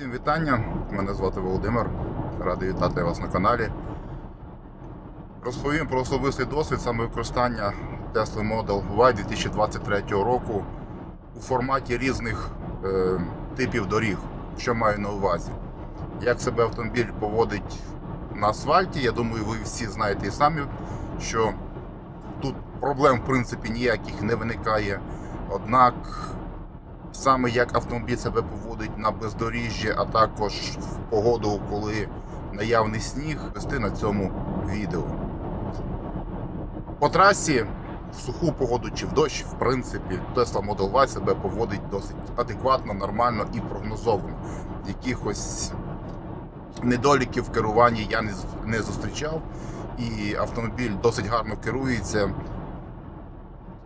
Всім вітання! Мене звати Володимир. Радий вітати вас на каналі. Розповім про особистий досвід саме використання Tesla Model Y 2023 року у форматі різних е, типів доріг, що маю на увазі. Як себе автомобіль поводить на асфальті, я думаю, ви всі знаєте і самі, що тут проблем в принципі ніяких не виникає. Однак саме як автомобіль себе поводить на бездоріжжі, а також в погоду, коли наявний сніг, вести на цьому відео. По трасі, в суху погоду чи в дощ, в принципі, Tesla Model Y себе поводить досить адекватно, нормально і прогнозовано. Якихось недоліків в керуванні я не зустрічав, і автомобіль досить гарно керується.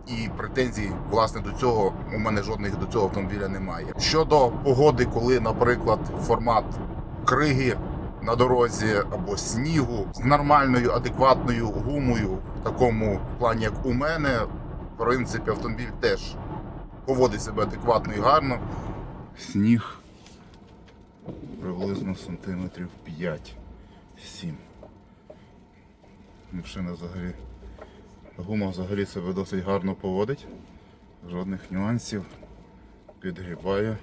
І претензій, власне, до цього у мене жодних до цього автомобіля немає. Щодо погоди, коли, наприклад, формат криги на дорозі або снігу з нормальною, адекватною гумою, в такому плані, як у мене, в принципі, автомобіль теж поводить себе адекватно і гарно. Сніг приблизно сантиметрів 5-7. Машина взагалі. Гума взагалі себе досить гарно поводить. Жодних нюансів. Підгрібає.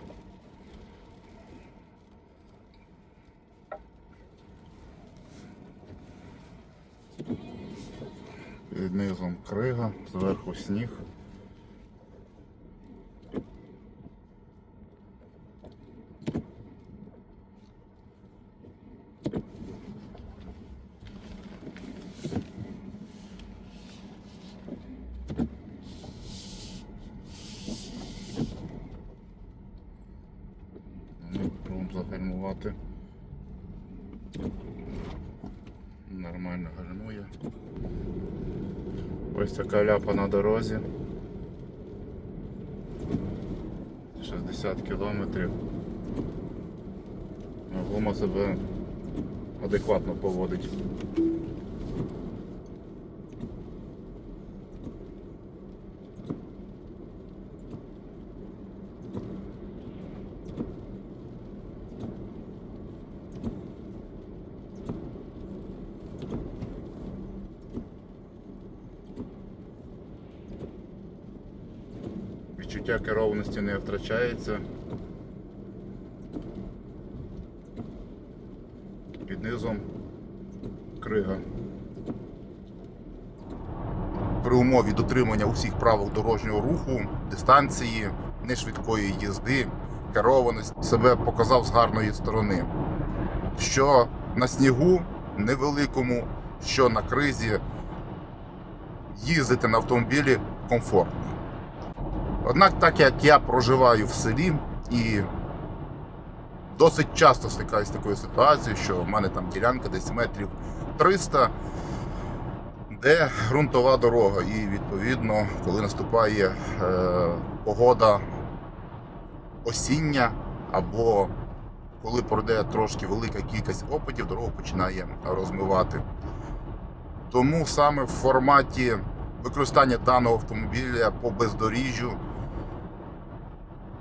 Під низом крига, зверху сніг. Ну, Пробуємо загальмувати. Нормально гальмує. Ось така ляпа на дорозі. 60 кілометрів. А Гума себе адекватно поводить. Відчуття керованості не втрачається. Під низом крига. При умові дотримання усіх правил дорожнього руху, дистанції, нешвидкої їзди, керованості себе показав з гарної сторони. Що на снігу невеликому, що на кризі їздити на автомобілі комфортно. Однак, так як я проживаю в селі і досить часто стикаюся з такою ситуацією, що в мене там ділянка десь метрів 300, де ґрунтова дорога. І відповідно, коли наступає е, погода осіння або коли пройде трошки велика кількість опитів, дорогу починає розмивати. Тому саме в форматі використання даного автомобіля по бездоріжжю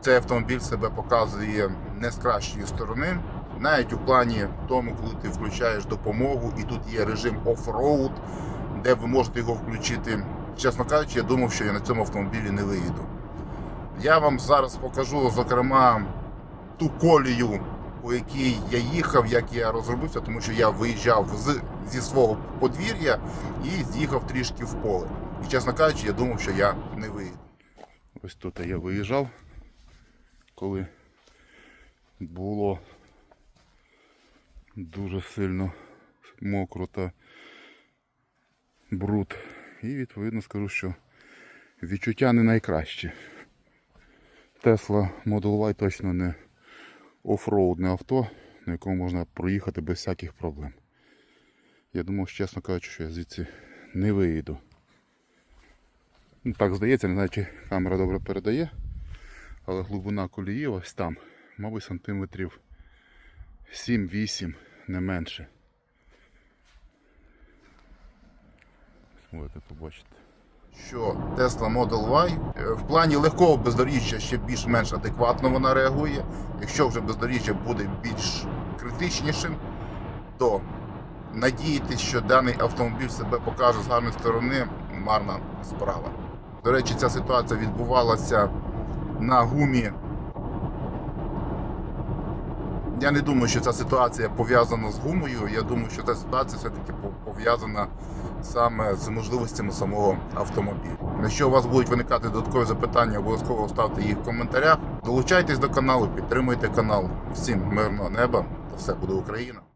цей автомобіль себе показує не з кращої сторони. Навіть у плані тому, коли ти включаєш допомогу, і тут є режим оффроуд, де ви можете його включити. Чесно кажучи, я думав, що я на цьому автомобілі не виїду. Я вам зараз покажу, зокрема, ту колію, по якій я їхав, як я розробився, тому що я виїжджав з, зі свого подвір'я і з'їхав трішки в поле. І, чесно кажучи, я думав, що я не виїду. Ось тут я виїжджав, коли було дуже сильно мокро та бруд. І відповідно скажу, що відчуття не найкраще. Tesla Model Y точно не офроудне авто, на якому можна проїхати без всяких проблем. Я думав, чесно кажучи, що я звідси не виїду. Ну, так здається, не знаю, чи камера добре передає, але глибина колії ось там, мабуть, сантиметрів 7-8, не менше. Можете побачити. що Tesla Model Y е, в плані легкого бездоріжжя ще більш-менш адекватно вона реагує. Якщо вже бездоріжжя буде більш критичнішим, то надіятися, що даний автомобіль себе покаже з гарної сторони, марна справа. До речі, ця ситуація відбувалася на гумі. Я не думаю, що ця ситуація пов'язана з гумою. Я думаю, що ця ситуація все-таки пов'язана саме з можливостями самого автомобіля. Якщо у вас будуть виникати додаткові запитання, обов'язково ставте їх в коментарях. Долучайтесь до каналу, підтримуйте канал. Всім мирного неба та все буде Україна!